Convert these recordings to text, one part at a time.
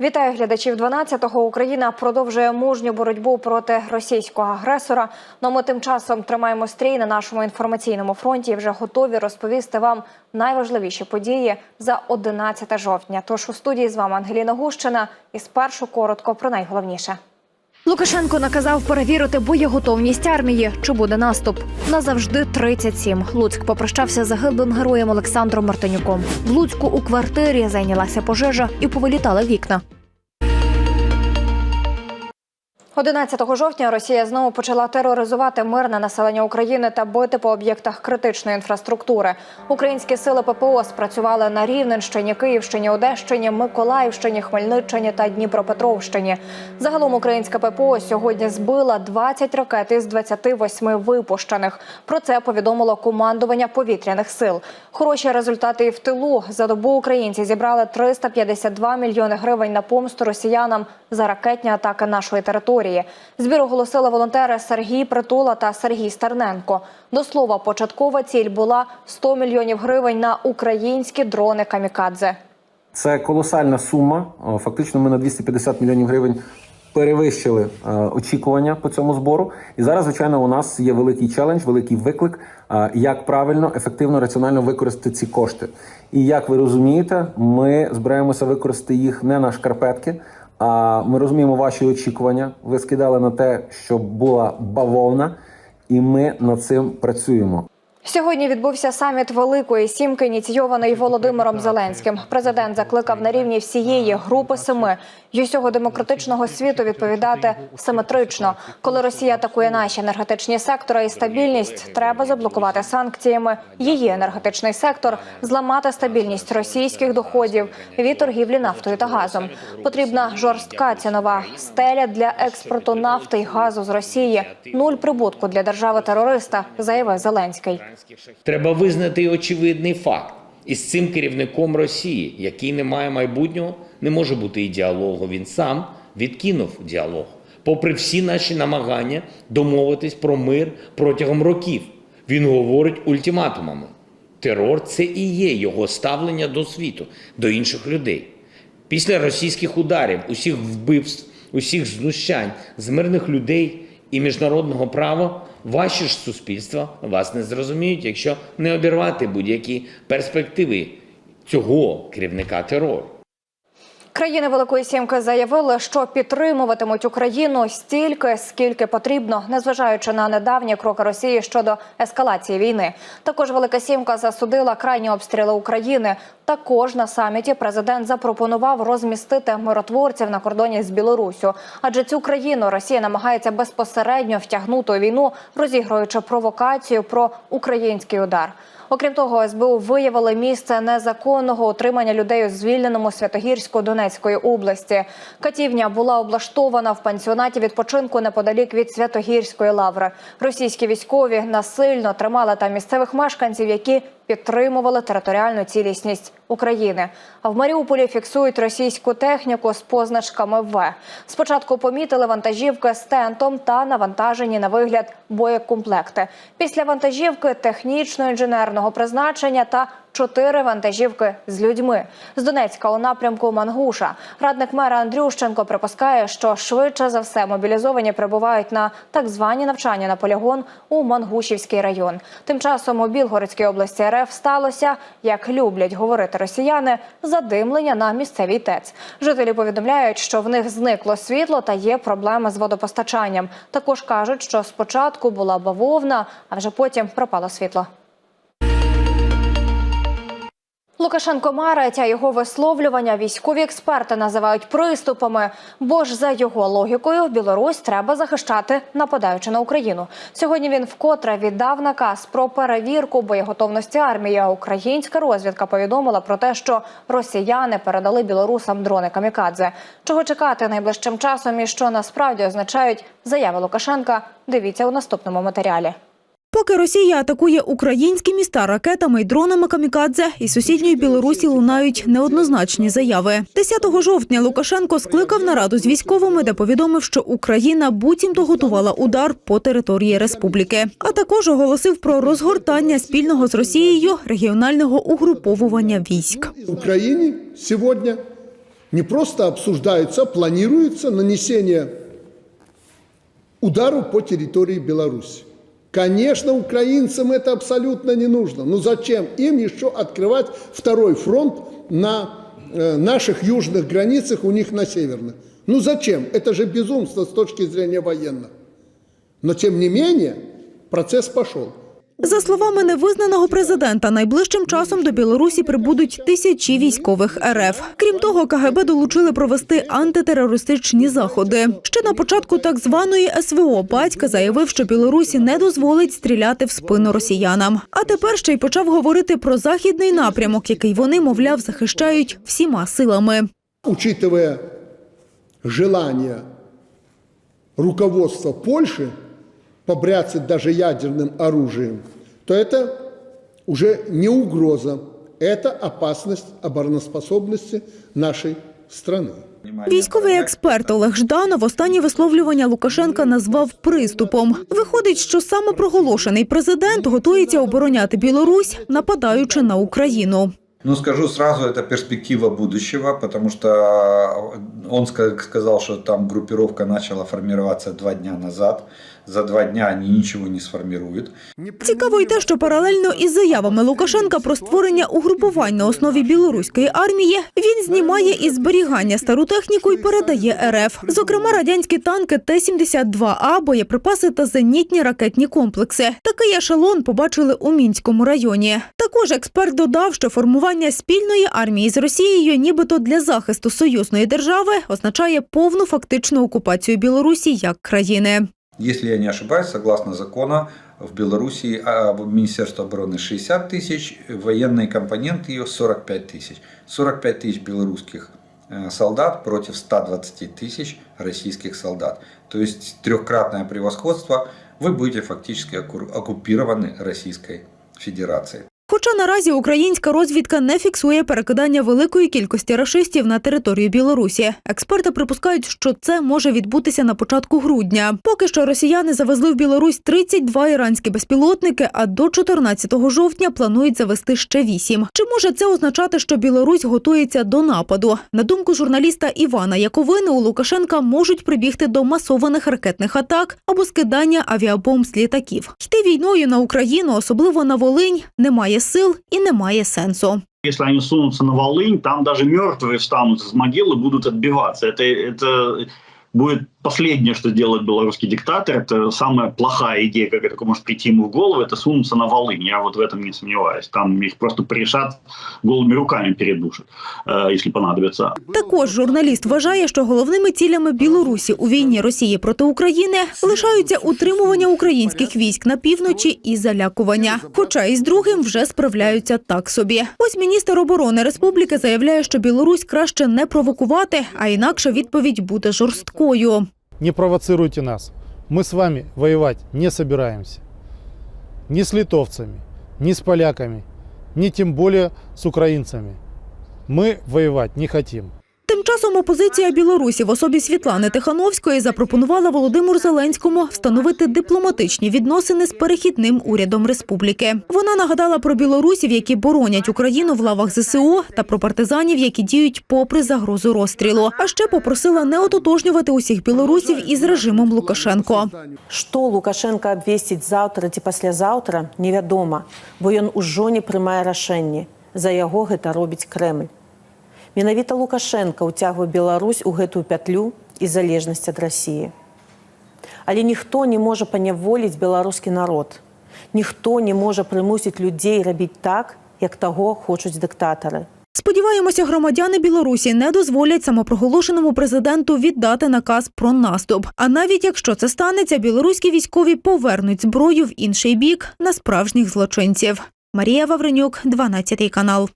Вітаю глядачів 12-го. Україна продовжує мужню боротьбу проти російського агресора. Ну ми тим часом тримаємо стрій на нашому інформаційному фронті. і Вже готові розповісти вам найважливіші події за 11 жовтня. Тож у студії з вами Ангеліна Гущина. І спершу коротко про найголовніше. Лукашенко наказав перевірити боєготовність армії. Чи буде наступ? Назавжди 37. Луцьк попрощався з загиблим героєм Олександром Мартинюком. В Луцьку у квартирі зайнялася пожежа і повилітали вікна. 11 жовтня Росія знову почала тероризувати мирне населення України та бити по об'єктах критичної інфраструктури. Українські сили ППО спрацювали на Рівненщині, Київщині, Одещині, Миколаївщині, Хмельниччині та Дніпропетровщині. Загалом українська ППО сьогодні збила 20 ракет із 28 випущених. Про це повідомило командування повітряних сил. Хороші результати і в тилу. За добу українці зібрали 352 мільйони гривень на помсту росіянам за ракетні атаки нашої території. Збір оголосили волонтери Сергій Притула та Сергій Стерненко. До слова, початкова ціль була 100 мільйонів гривень на українські дрони камікадзе. Це колосальна сума. Фактично, ми на 250 мільйонів гривень перевищили е, очікування по цьому збору. І зараз, звичайно, у нас є великий челендж, великий виклик, е, як правильно, ефективно, раціонально використати ці кошти. І як ви розумієте, ми збираємося використати їх не на шкарпетки. А ми розуміємо ваші очікування. Ви скидали на те, щоб була бавовна, і ми над цим працюємо. Сьогодні відбувся саміт Великої Сімки, ініційований Володимиром Зеленським. Президент закликав на рівні всієї групи семи й усього демократичного світу відповідати симетрично. Коли Росія атакує наші енергетичні сектори і стабільність, треба заблокувати санкціями її енергетичний сектор, зламати стабільність російських доходів від торгівлі нафтою та газом. Потрібна жорстка цінова стеля для експорту нафти й газу з Росії. Нуль прибутку для держави терориста, заявив Зеленський. Треба визнати очевидний факт. Із цим керівником Росії, який не має майбутнього, не може бути і діалогу. Він сам відкинув діалог, попри всі наші намагання домовитись про мир протягом років. Він говорить ультиматумами. Терор це і є його ставлення до світу, до інших людей. Після російських ударів, усіх вбивств, усіх знущань з мирних людей і міжнародного права, ваші ж суспільства вас не зрозуміють, якщо не обірвати будь-які перспективи цього керівника терору. Країни Великої Сімки заявили, що підтримуватимуть Україну стільки, скільки потрібно, незважаючи на недавні кроки Росії щодо ескалації війни. Також Велика Сімка засудила крайні обстріли України. Також на саміті президент запропонував розмістити миротворців на кордоні з Білоруссю. Адже цю країну Росія намагається безпосередньо втягнути у війну, розігруючи провокацію про український удар. Окрім того, СБУ виявили місце незаконного утримання людей у звільненому Святогірську Донецької області. Катівня була облаштована в пансіонаті відпочинку неподалік від Святогірської лаври. Російські військові насильно тримали там місцевих мешканців, які підтримували територіальну цілісність України. А в Маріуполі фіксують російську техніку з позначками В. Спочатку помітили вантажівки з тентом та навантажені на вигляд боєкомплекти. Після вантажівки технічно-інженерного призначення та чотири вантажівки з людьми з Донецька у напрямку Мангуша. Радник мера Андрющенко припускає, що швидше за все мобілізовані прибувають на так звані навчання на полігон у Мангушівський район. Тим часом у Білгородській області РФ сталося, як люблять говорити росіяни, задимлення на місцевій ТЕЦ. Жителі повідомляють, що в них зникло світло та є проблеми з водопостачанням. Також кажуть, що спочатку була бавовна, а вже потім пропало світло. Лукашенко марить, а його висловлювання військові експерти називають приступами. Бо ж за його логікою Білорусь треба захищати, нападаючи на Україну. Сьогодні він вкотре віддав наказ про перевірку боєготовності армії. А українська розвідка повідомила про те, що росіяни передали білорусам дрони камікадзе. Чого чекати найближчим часом і що насправді означають заяви Лукашенка? Дивіться у наступному матеріалі. Поки Росія атакує українські міста ракетами й дронами камікадзе, із сусідньої Білорусі лунають неоднозначні заяви. 10 жовтня Лукашенко скликав нараду з військовими, де повідомив, що Україна буцімто готувала удар по території республіки. А також оголосив про розгортання спільного з Росією регіонального угруповування військ. Украине сегодня не просто обсуждаются, а планируется нанесение удару по территории Беларуси. Конечно, украинцам это абсолютно не нужно. Но зачем им еще открывать второй фронт на э, наших южных границах, у них на северных? Ну зачем? Это же безумство с точки зрения военного. Но тем не менее, процесс пошел. За словами невизнаного президента, найближчим часом до Білорусі прибудуть тисячі військових РФ. Крім того, КГБ долучили провести антитерористичні заходи. Ще на початку так званої СВО батька заявив, що Білорусі не дозволить стріляти в спину росіянам. А тепер ще й почав говорити про західний напрямок, який вони, мовляв, захищають всіма силами. Учитывая желание руководства Польши побряцать даже ядерным оружием, то это уже не угроза, это опасность обороноспособности нашей страны. Військовий експерт Олег Жданов останні висловлювання Лукашенка назвав приступом. Виходить, що самопроголошений президент готується обороняти Білорусь, нападаючи на Україну. Ну, скажу сразу, это перспектива будущего, потому что он ска- сказал, что там группировка начала формироваться два дня назад. За два дня они ничего не сформируют. Цікаво й те, що паралельно із заявами Лукашенка про створення угрупувань на основі білоруської армії він знімає із зберігання стару техніку і передає РФ. Зокрема, радянські танки Т-72А, боєприпаси та зенітні ракетні комплекси. Такий ешелон побачили у мінському районі. Також експерт додав, що формування спільної армії з Росією, нібито для захисту союзної держави, означає повну фактичну окупацію Білорусі як країни. Если я не ошибаюсь, согласно закону, в Белоруссии а, в Министерство обороны 60 тысяч, военный компонент ее 45 тысяч. 45 тысяч белорусских э, солдат против 120 тысяч российских солдат. То есть трехкратное превосходство, вы будете фактически оку- оккупированы Российской Федерацией. Хоча наразі українська розвідка не фіксує перекидання великої кількості рашистів на територію Білорусі. Експерти припускають, що це може відбутися на початку грудня. Поки що росіяни завезли в Білорусь 32 іранські безпілотники, а до 14 жовтня планують завести ще 8. Чи може це означати, що Білорусь готується до нападу? На думку журналіста Івана Яковини, у Лукашенка можуть прибігти до масованих ракетних атак або скидання авіабомб з літаків. Йти війною на Україну, особливо на Волинь, немає сил і немає сенсу. Если они сунутся на Волынь, там даже мертвые встанут из могил и будут отбиваться. Это, это будет последнее, что сделает белорусский диктатор. Это самая плохая идея, как это может прийти ему в голову, это сунуться на Волынь. Я вот в этом не сомневаюсь. Там их просто пришат голыми руками передушат, э, если понадобится. Також журналіст вважає, що головними цілями Білорусі у війні Росії проти України лишаються утримування українських військ на півночі і залякування. Хоча із другим вже справляються так собі. Ось міністр оборони республіки заявляє, що Білорусь краще не провокувати, а інакше відповідь буде жорсткою. Не провоцируйте нас. Мы с вами воевать не собираемся. Ни с литовцами, ни с поляками, ни тем более с украинцами. Мы воевать не хотим. Тим часом опозиція Білорусі в особі Світлани Тихановської запропонувала Володимиру Зеленському встановити дипломатичні відносини з перехідним урядом республіки. Вона нагадала про білорусів, які боронять Україну в лавах ЗСУ, та про партизанів, які діють попри загрозу розстрілу. А ще попросила не ототожнювати усіх білорусів із режимом Лукашенко. Што Лукашенко абвесціць заўтра ці паслязаўтра невядома, бо ён ужо не прымае рашэнні. За яго гэта робіць Крэмль. Менавіта Лукашенко ўцягвае Беларусь у гэтую пятлю і залежнасць ад рассіі. Але ніхто не можа паняволіць беларускі народ. Ніхто не можа прымусіць людзей рабіць так, як таго хочуць дыктатары. Сподіваємося, громадяни Білорусі не дозволять самопроголошеному президенту віддати наказ про наступ. А навіть якщо це станеться, білоруські військові повернуть зброю в інший бік на справжніх злочинців. Марія Вавренюк, 12 канал.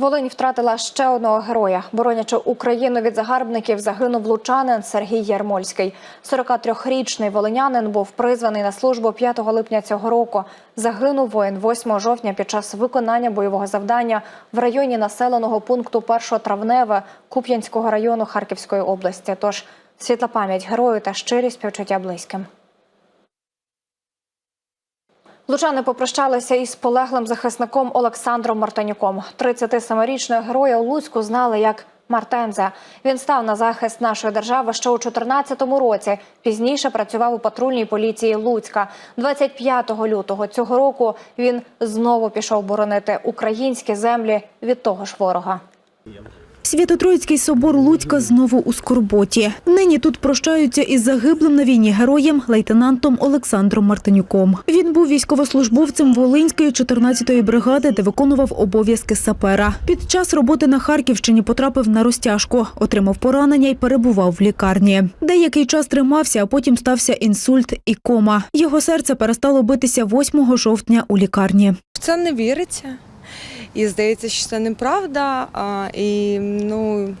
Волинь втратила ще одного героя. Боронячи Україну від загарбників, загинув лучанин Сергій Ярмольський. 43-річний волинянин був призваний на службу 5 липня цього року. Загинув воїн 8 жовтня під час виконання бойового завдання в районі населеного пункту 1 травневе Куп'янського району Харківської області. Тож світла пам'ять герою та щирі співчуття близьким. Лучани попрощалися із полеглим захисником Олександром Мартинюком. 37-річного героя у Луцьку знали як Мартенза. Він став на захист нашої держави ще у 2014 році. Пізніше працював у патрульній поліції Луцька. 25 лютого цього року він знову пішов боронити українські землі від того ж ворога. Свято-Троїцький собор Луцька знову у скорботі. Нині тут прощаються із загиблим на війні героєм лейтенантом Олександром Мартинюком. Він був військовослужбовцем Волинської 14-ї бригади, де виконував обов'язки сапера. Під час роботи на Харківщині потрапив на розтяжку, отримав поранення і перебував в лікарні. Деякий час тримався, а потім стався інсульт і кома. Його серце перестало битися 8 жовтня у лікарні. В це не віриться. І здається, що це неправда. І ну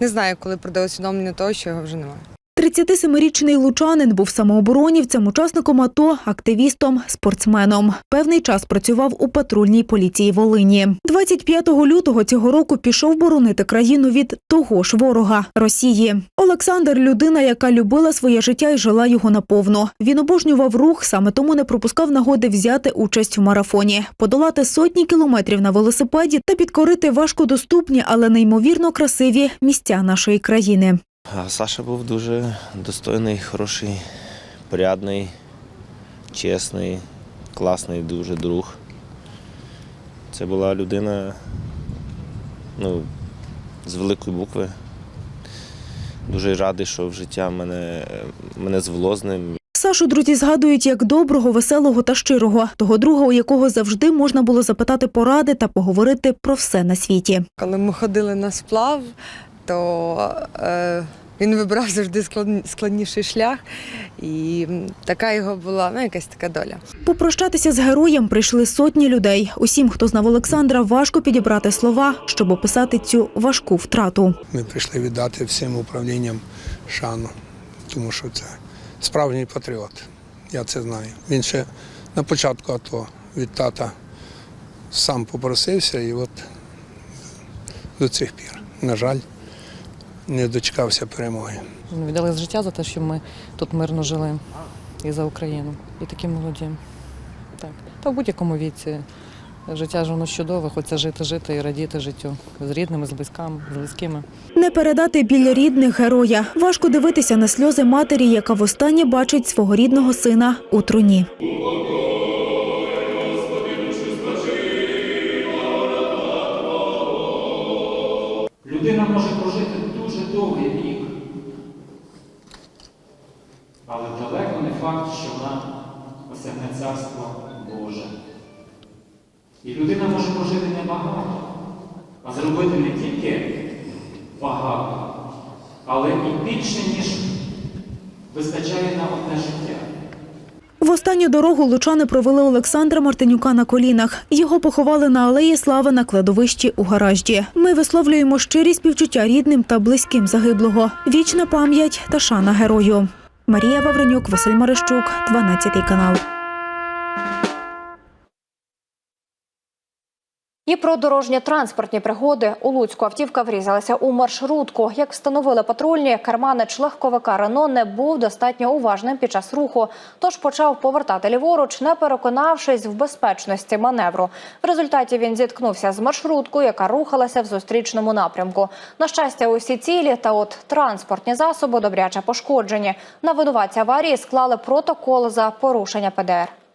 не знаю, коли прийде усвідомлення того, що його вже немає. 37-річний лучанин був самооборонівцем, учасником АТО, активістом, спортсменом. Певний час працював у патрульній поліції Волині. 25 лютого цього року пішов боронити країну від того ж ворога Росії. Олександр людина, яка любила своє життя і жила його наповну. Він обожнював рух, саме тому не пропускав нагоди взяти участь в марафоні, подолати сотні кілометрів на велосипеді та підкорити важкодоступні, але неймовірно красиві місця нашої країни. А Саша був дуже достойний, хороший, порядний, чесний, класний дуже друг. Це була людина ну, з великої букви. Дуже радий, що в життя мене, мене звело з ним. Сашу друзі згадують як доброго, веселого та щирого, того друга, у якого завжди можна було запитати поради та поговорити про все на світі. Коли ми ходили на сплав, то е, він вибрав завжди складніший шлях, і така його була ну, якась така доля. Попрощатися з героєм прийшли сотні людей. Усім, хто знав Олександра, важко підібрати слова, щоб описати цю важку втрату. Ми прийшли віддати всім управлінням шану, тому що це справжній патріот. Я це знаю. Він ще на початку АТО від тата сам попросився і от до цих пір, на жаль, не дочекався перемоги. Ми віддали життя за те, щоб ми тут мирно жили і за Україну. І такі молоді. Так. Та в будь-якому віці. Життя ж воно чудове, хочеться жити, жити і радіти життю з рідними, з близьками, з близькими. Не передати біля рідних героя. Важко дивитися на сльози матері, яка востаннє бачить свого рідного сина у труні. Людина може прожити дуже довгий вік, але далеко не факт, що вона осягне царство Боже. І людина може прожити небагато, а зробити не тільки багато, але і більше, ніж вистачає на одне життя. Останню дорогу лучани провели Олександра Мартинюка на колінах. Його поховали на алеї Слави на кладовищі у гаражді. Ми висловлюємо щирі співчуття рідним та близьким загиблого. Вічна пам'ять та шана герою. Марія Вавренюк, Василь Марищук, 12 канал. І про дорожньо-транспортні пригоди у Луцьку автівка врізалася у маршрутку. Як встановили патрульні, керманич легковика Рено не був достатньо уважним під час руху, тож почав повертати ліворуч, не переконавшись в безпечності маневру. В результаті він зіткнувся з маршруткою, яка рухалася в зустрічному напрямку. На щастя, усі цілі та от транспортні засоби добряче пошкоджені. На винуватця аварії склали протокол за порушення ПДР.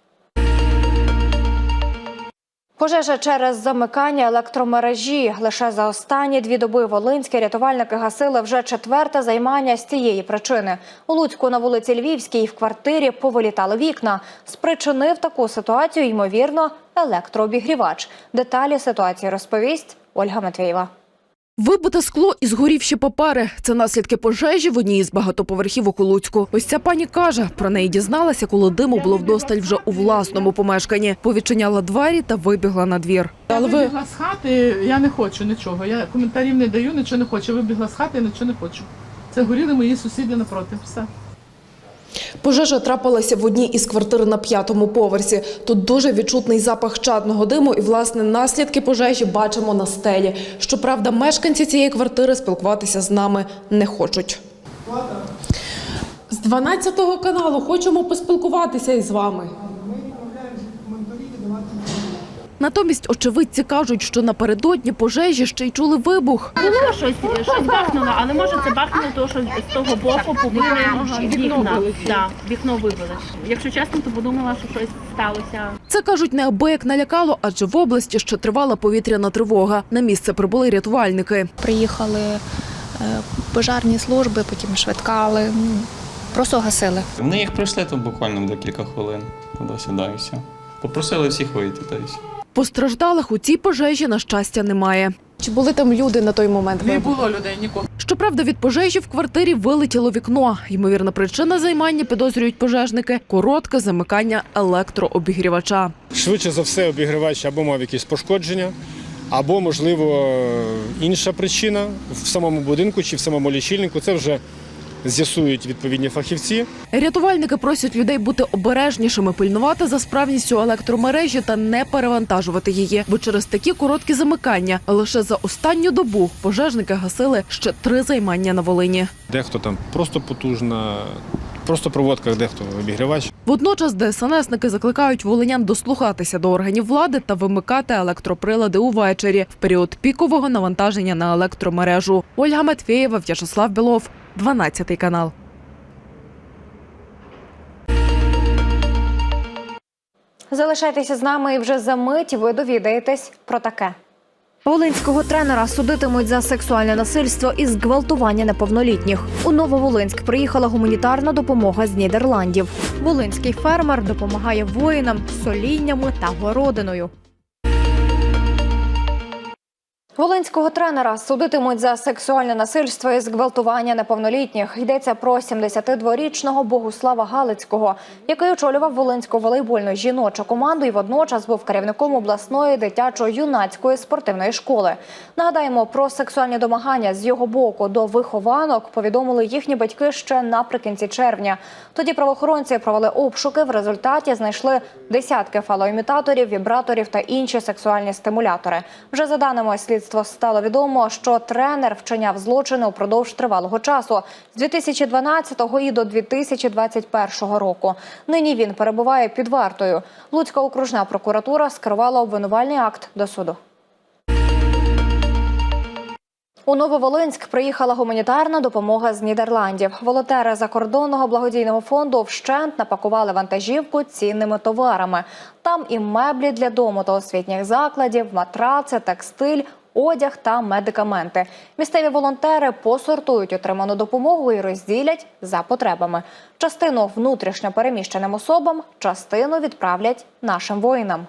Пожежа через замикання електромережі. Лише за останні дві доби волинські рятувальники гасили вже четверте займання з цієї причини. У Луцьку на вулиці Львівській в квартирі повилітали вікна. Спричинив таку ситуацію, ймовірно, електрообігрівач. Деталі ситуації розповість Ольга Матвєєва. Вибите скло і згорівші папери – це наслідки пожежі в одній із багатоповерхівок у Луцьку. Ось ця пані каже, про неї дізналася, коли диму було вдосталь вже у власному помешканні. Повідчиняла двері та вибігла на двір. Але вибігла з хати, я не хочу нічого. Я коментарів не даю, нічого не хочу. Вибігла з хати, нічого не хочу. Це горіли мої сусіди напроти. Все. Пожежа трапилася в одній із квартир на п'ятому поверсі. Тут дуже відчутний запах чадного диму і, власне, наслідки пожежі бачимо на стелі. Щоправда, мешканці цієї квартири спілкуватися з нами не хочуть. З 12 каналу хочемо поспілкуватися із вами. Натомість очевидці кажуть, що напередодні пожежі ще й чули вибух. Було щось, щось бахнуло, але може це бахнуло, тому що з того боку побили вікна. Да, вікно вибили. Якщо чесно, то подумала, що щось сталося. Це кажуть неабияк налякало, адже в області ще тривала повітряна тривога. На місце прибули рятувальники. Приїхали е, пожарні служби, потім швидка, але ну, просто гасили. Вони їх пройшли там буквально декілька хвилин туди-сюди і все. Попросили всіх вийти та й все. Постраждалих у цій пожежі, на щастя, немає. Чи були там люди на той момент? Не було людей нікого. Щоправда, від пожежі в квартирі вилетіло вікно. Ймовірна причина займання підозрюють пожежники коротке замикання електрообігрівача. Швидше за все, обігрівач або мав якісь пошкодження, або, можливо, інша причина в самому будинку чи в самому лічильнику. Це вже з'ясують відповідні фахівці. Рятувальники просять людей бути обережнішими, пильнувати за справністю електромережі та не перевантажувати її. Бо через такі короткі замикання лише за останню добу пожежники гасили ще три займання на Волині. Дехто там просто потужна, просто проводка, дехто обігрівач. Водночас ДСНСники закликають волинян дослухатися до органів влади та вимикати електроприлади увечері в період пікового навантаження на електромережу. Ольга Матвєєва, В'ячеслав Білов, 12 канал. Залишайтеся з нами і вже за мить ви довідаєтесь про таке. Волинського тренера судитимуть за сексуальне насильство і зґвалтування неповнолітніх. У Нововолинськ приїхала гуманітарна допомога з Нідерландів. Волинський фермер допомагає воїнам соліннями та городиною. Волинського тренера судитимуть за сексуальне насильство і зґвалтування неповнолітніх. Йдеться про 72-річного Богуслава Галицького, який очолював Волинську волейбольну жіночу команду і водночас був керівником обласної дитячо-юнацької спортивної школи. Нагадаємо, про сексуальні домагання з його боку до вихованок повідомили їхні батьки ще наприкінці червня. Тоді правоохоронці провели обшуки. В результаті знайшли десятки фалоімітаторів, вібраторів та інші сексуальні стимулятори. Вже за даними слідства стало відомо, що тренер вчиняв злочини упродовж тривалого часу з 2012 і до 2021 року. Нині він перебуває під вартою. Луцька окружна прокуратура скривала обвинувальний акт до суду. У Нововолинськ приїхала гуманітарна допомога з Нідерландів. Волонтери закордонного благодійного фонду вщент напакували вантажівку цінними товарами. Там і меблі для дому та освітніх закладів, матраци, текстиль, одяг та медикаменти. Місцеві волонтери посортують отриману допомогу і розділять за потребами. Частину внутрішньо переміщеним особам, частину відправлять нашим воїнам.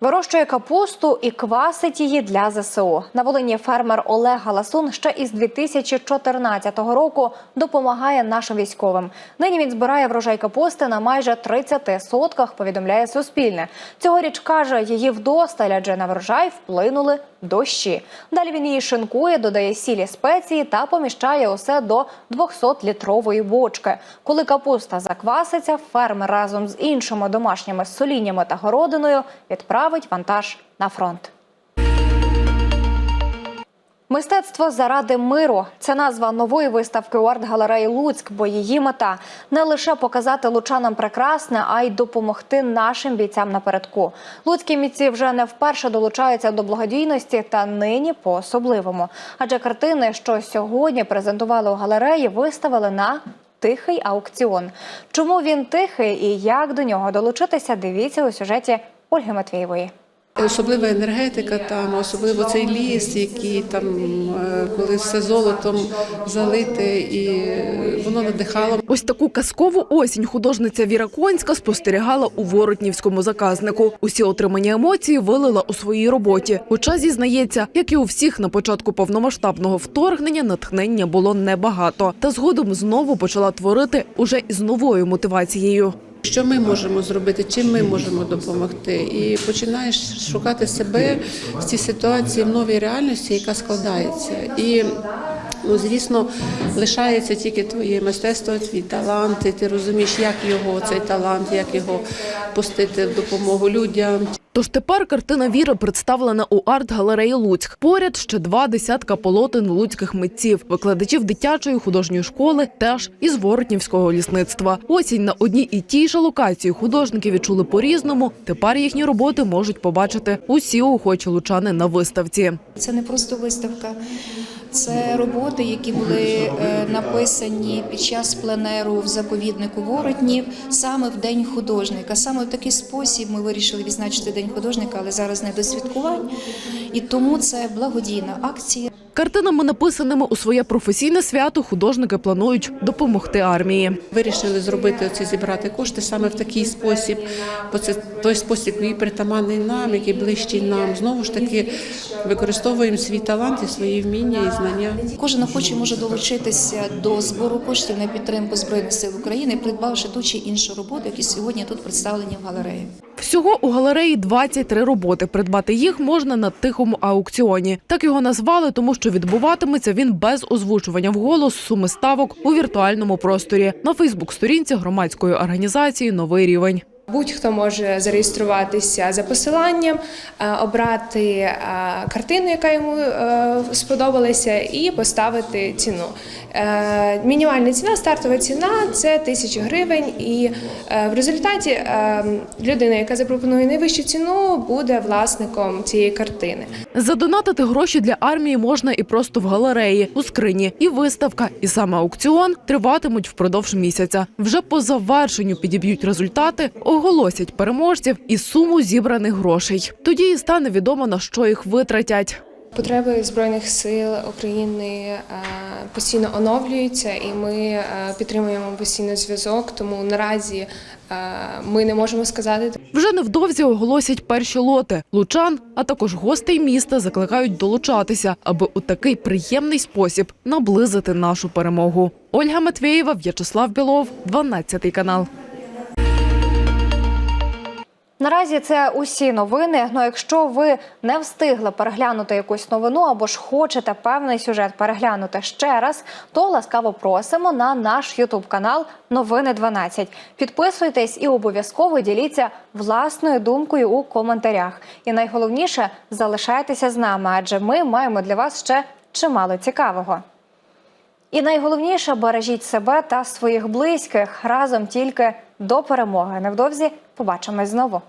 Вирощує капусту і квасить її для ЗСУ. На Волині фермер Олег Галасун ще із 2014 року допомагає нашим військовим. Нині він збирає врожай капусти на майже 30 сотках, повідомляє Суспільне. Цьогоріч, каже, її вдосталь, адже на врожай вплинули дощі. Далі він її шинкує, додає сілі спеції та поміщає усе до 200-літрової бочки. Коли капуста закваситься, фермер разом з іншими домашніми соліннями та городиною відправить вантаж на фронт. Мистецтво заради миру це назва нової виставки у арт-галереї Луцьк, бо її мета не лише показати лучанам прекрасне, а й допомогти нашим бійцям напередку. Луцькі митці вже не вперше долучаються до благодійності та нині по особливому. Адже картини, що сьогодні презентували у галереї, виставили на тихий аукціон. Чому він тихий і як до нього долучитися? Дивіться у сюжеті Ольги Матвієвої. Особлива енергетика там, особливо цей ліс, який там, е, коли все золотом залите, і воно надихало. Ось таку казкову осінь художниця Віра Конська спостерігала у Воротнівському заказнику. Усі отримані емоції вилила у своїй роботі. Хоча зізнається, як і у всіх на початку повномасштабного вторгнення, натхнення було небагато. Та згодом знову почала творити уже із новою мотивацією. Що ми можемо зробити, чим ми можемо допомогти, і починаєш шукати себе в цій ситуації в новій реальності, яка складається. І ну, звісно, лишається тільки твоє мистецтво, твій талант, і ти розумієш, як його цей талант, як його пустити в допомогу людям. Тож тепер картина віри представлена у арт-галереї Луцьк. Поряд ще два десятка полотен луцьких митців, викладачів дитячої художньої школи, теж із Воротнівського лісництва. Осінь на одній і тій же локації художники відчули по-різному. Тепер їхні роботи можуть побачити усі охочі лучани на виставці. Це не просто виставка, це роботи, які були е, написані під час пленеру в заповіднику Воротнів саме в День художника. Саме в такий спосіб ми вирішили відзначити День художника, але зараз не до святкувань. І тому це благодійна акція. Картинами, написаними у своє професійне свято, художники планують допомогти армії. Вирішили зробити оці зібрати кошти саме в такий спосіб, бо це той спосіб, який притаманний нам, який ближчий нам. Знову ж таки використовуємо свій талант і свої вміння і. Кожен охочий може долучитися до збору коштів на підтримку Збройних сил України, придбавши ту чи іншу роботу, які сьогодні тут представлені в галереї. Всього у галереї 23 роботи. Придбати їх можна на тихому аукціоні. Так його назвали, тому що відбуватиметься він без озвучування вголос суми ставок у віртуальному просторі на Фейсбук-сторінці громадської організації Новий рівень. Будь-хто може зареєструватися за посиланням, е, обрати е, картину, яка йому е, сподобалася, і поставити ціну. Мінімальна ціна, стартова ціна це тисяча гривень, і в результаті людина, яка запропонує найвищу ціну, буде власником цієї картини. Задонатити гроші для армії можна і просто в галереї, у скрині. І виставка, і саме аукціон триватимуть впродовж місяця. Вже по завершенню підіб'ють результати, оголосять переможців і суму зібраних грошей. Тоді і стане відомо на що їх витратять. Потреби збройних сил України е, постійно оновлюються, і ми е, підтримуємо постійно зв'язок. Тому наразі е, ми не можемо сказати. Вже невдовзі оголосять перші лоти. Лучан, а також гостей міста закликають долучатися, аби у такий приємний спосіб наблизити нашу перемогу. Ольга Матвєєва, В'ячеслав Білов, 12 канал. Наразі це усі новини. Ну, якщо ви не встигли переглянути якусь новину або ж хочете певний сюжет переглянути ще раз, то ласкаво просимо на наш Ютуб канал Новини 12. Підписуйтесь і обов'язково діліться власною думкою у коментарях. І найголовніше залишайтеся з нами, адже ми маємо для вас ще чимало цікавого. І найголовніше бережіть себе та своїх близьких разом тільки до перемоги. Невдовзі побачимось знову.